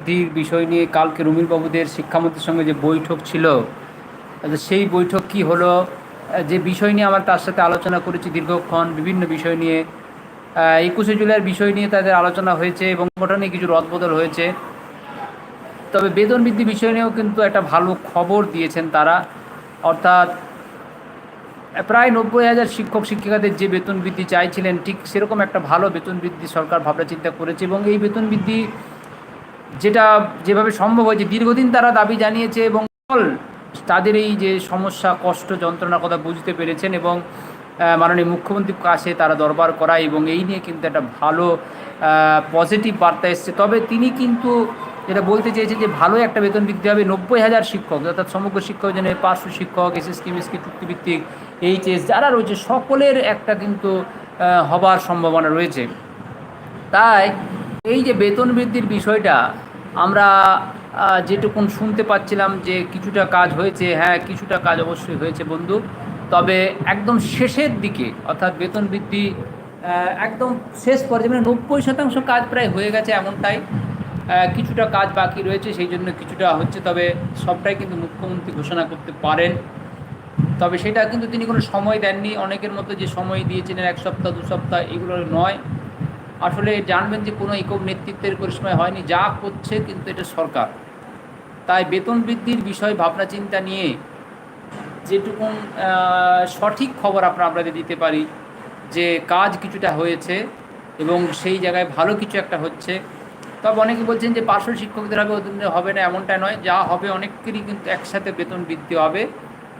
বৃদ্ধির বিষয় নিয়ে কালকে রুমিল বাবুদের শিক্ষামন্ত্রীর সঙ্গে যে বৈঠক ছিল আচ্ছা, সেই বৈঠক কি হলো? যে বিষয় নিয়ে আমরা তার সাথে আলোচনা করেছি দীর্ঘক্ষণ বিভিন্ন বিষয় নিয়ে একুশে জুলাইয়ের বিষয় নিয়ে তাদের আলোচনা হয়েছে এবং ঘটনে কিছু রদবদল হয়েছে। তবে বেতন বৃদ্ধি বিষয় নিয়েও কিন্তু একটা ভালো খবর দিয়েছেন তারা। অর্থাৎ প্রায় নব্বই হাজার শিক্ষক শিক্ষিকাদের যে বেতন বৃদ্ধি চাইছিলেন ঠিক সেরকম একটা ভালো বেতন বৃদ্ধি সরকার ভাবনা চিন্তা করেছে এবং এই বেতন বৃদ্ধি যেটা যেভাবে সম্ভব হয়েছে, দীর্ঘদিন তারা দাবি জানিয়েছে এবং তাদের এই যে সমস্যা, কষ্ট, যন্ত্রণার কথা বুঝতে পেরেছেন এবং মাননীয় মুখ্যমন্ত্রীর কাছে তারা দরবার করায় এবং এই নিয়ে কিন্তু একটা ভালো পজিটিভ বার্তা এসছে। তবে তিনি কিন্তু যেটা বলতে চেয়েছেন যে ভালো একটা বেতন বৃদ্ধি হবে নব্বই হাজার শিক্ষক, অর্থাৎ সমগ্র শিক্ষক জনের পার্শ্ব শিক্ষক, এস এস কিমিসকি চুক্তিভিত্তিক এইচএস যারা রয়েছে, সকলের একটা কিন্তু হবার সম্ভাবনা রয়েছে। তাই এই যে বেতন বৃদ্ধির বিষয়টা, আমরা যেটুকুন শুনতে পাচ্ছিলাম যে কিছুটা কাজ হয়েছে হ্যাঁ কিছুটা কাজ অবশ্যই হয়েছে বন্ধু। তবে একদম শেষের দিকে, অর্থাৎ বেতন বৃদ্ধি একদম শেষ পর্যায়ে মানে নব্বই শতাংশ কাজ প্রায় হয়ে গেছে এমনটাই। কিছুটা কাজ বাকি রয়েছে, সেই জন্য কিছুটা হচ্ছে, তবে সবটাই কিন্তু মুখ্যমন্ত্রী ঘোষণা করতে পারেন। তবে সেটা কিন্তু তিনি কোনো সময় দেননি। অনেকের মতো যে সময় দিয়েছিলেন, এক সপ্তাহ, দু সপ্তাহ, এগুলো নয়। আসলে জানবেন যে কোনো একক নেতৃত্বের পরিসময় হয়নি যা করছে কিন্তু এটা সরকার। তাই বেতন বৃদ্ধির বিষয় ভাবনা চিন্তা নিয়ে যেটুকুন আহ, সঠিক খবর আমরা আপনাদের দিতে পারি যে কাজ কিছুটা হয়েছে এবং সেই জায়গায় ভালো কিছু একটা হচ্ছে। তবে অনেকে বলছেন যে পার্শ্ব শিক্ষকদের হবে ওদের হবে না এমনটা নয়। যা হবে অনেকেরই কিন্তু একসাথে বেতন বৃদ্ধি হবে।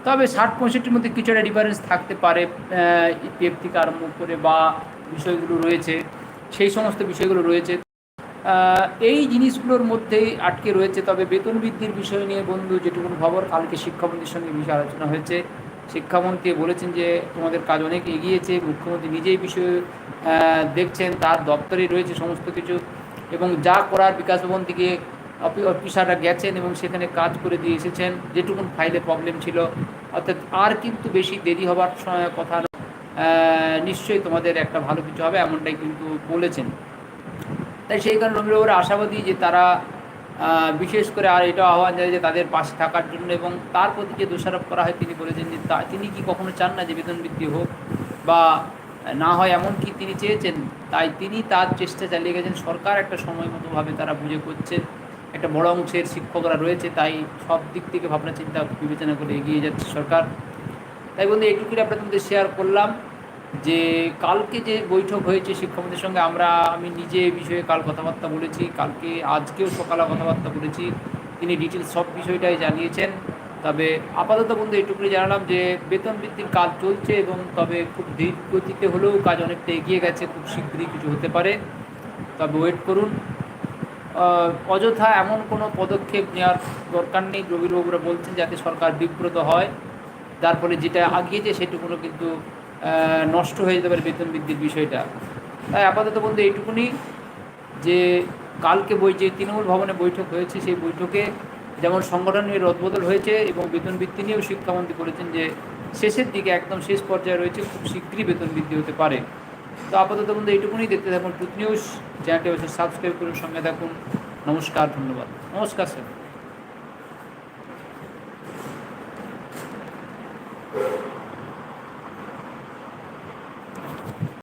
তবে ষাট পঁয়ষট্টির মধ্যে কিছুটা ডিফারেন্স থাকতে পারে ইপিএফ থেকে আরম্ভ করে বা বিষয়গুলো রয়েছে। সেই সমস্ত বিষয়গুলো রয়েছে। এই জিনিসগুলোর মধ্যেই আটকে রয়েছে। তবে বেতন বৃদ্ধির বিষয় নিয়ে বন্ধু যেটুকু খবর, কালকে শিক্ষামন্ত্রীর সঙ্গে বিষয়ে আলোচনা হয়েছে। শিক্ষামন্ত্রী বলেছেন যে, তোমাদের কাজ অনেক এগিয়েছে, মুখ্যমন্ত্রী নিজেই বিষয়ে দেখছেন, তার দপ্তরে রয়েছে সমস্ত কিছু। এবং যা করার বিকাশ ভবন থেকে অফি- অফিসাররা গেছেন এবং সেখানে কাজ করে দিয়ে এসেছেন। যেটুকুন ফাইলে প্রবলেম ছিল। অর্থাৎ আর কিন্তু বেশি দেরি হবার কথা নিশ্চয়ই তোমাদের একটা ভালো কিছু হবে, এমনটাই কিন্তু বলেছেন। তাই সেই কারণে রবিবাবুরা আশাবাদী যে তারা বিশেষ করে আর এটা আহ্বান জানায় যে তাদের পাশে থাকার জন্য এবং তার প্রতি যে দোষারোপ করা হয়, তিনি বলেছেন যে তা তিনি কি কখনো চান না যে বেতন বৃদ্ধি হোক বা না হয় এমন কি তিনি চেয়েছেন? তাই তিনি তার চেষ্টা চালিয়ে গেছেন। সরকার একটা সময় মতোভাবে তারা বুঝে করছে। একটা বড় অংশের শিক্ষকরা রয়েছে, তাই সব দিক থেকে ভাবনা চিন্তা বিবেচনা করে এগিয়ে যাচ্ছে সরকার। তাই বন্ধু, এইটুকুই আপনাদের মধ্যে শেয়ার করলাম যে কালকে যে বৈঠক হয়েছে শিক্ষকদের সঙ্গে, আমরা, আমি নিজে এই বিষয়ে কাল কথাবার্তা বলেছি, কালকে, আজকেও সকালে কথাবার্তা বলেছি। তিনি ডিটেলস সব বিষয়টাই জানিয়েছেন। তবে আপাতত বন্ধু এইটুকুনি জানালাম যে বেতন বৃদ্ধির কাজ চলছে এবং তবে খুব ধীর গতিতে হলেও কাজ অনেকটা এগিয়ে গেছে, খুব শীঘ্রই কিছু হতে পারে। তবে ওয়েট করুন। অযথা এমন কোনো পদক্ষেপ নেওয়ার দরকার নেই। রবিবাবুরা বলছেন যাতে সরকার বিব্রত হয়। যার ফলে যেটা আগিয়েছে সেটুকুনো কিন্তু নষ্ট হয়ে যেতে পারে বেতন বৃদ্ধির বিষয়টা। তাই আপাতত বন্ধু এইটুকুনি যে কালকে বই যে তৃণমূল ভবনে বৈঠক হয়েছে, সেই বৈঠকে যেমন সংগঠন নিয়ে রদবদল হয়েছে এবং বেতন বৃদ্ধি নিয়েও শিক্ষামন্ত্রী বলেছেন যে শেষের দিকে একদম শেষ পর্যায়ে রয়েছে, খুব শীঘ্রই বেতন বৃদ্ধি হতে পারে। তো আপাতত বন্ধু এইটুকুনি, দেখতে থাকুন টুথ নিউজ, চ্যানেলটি অবশ্যই সাবস্ক্রাইব করুন, সঙ্গে থাকুন। নমস্কার, ধন্যবাদ। নমস্কার, স্যার। Thank you.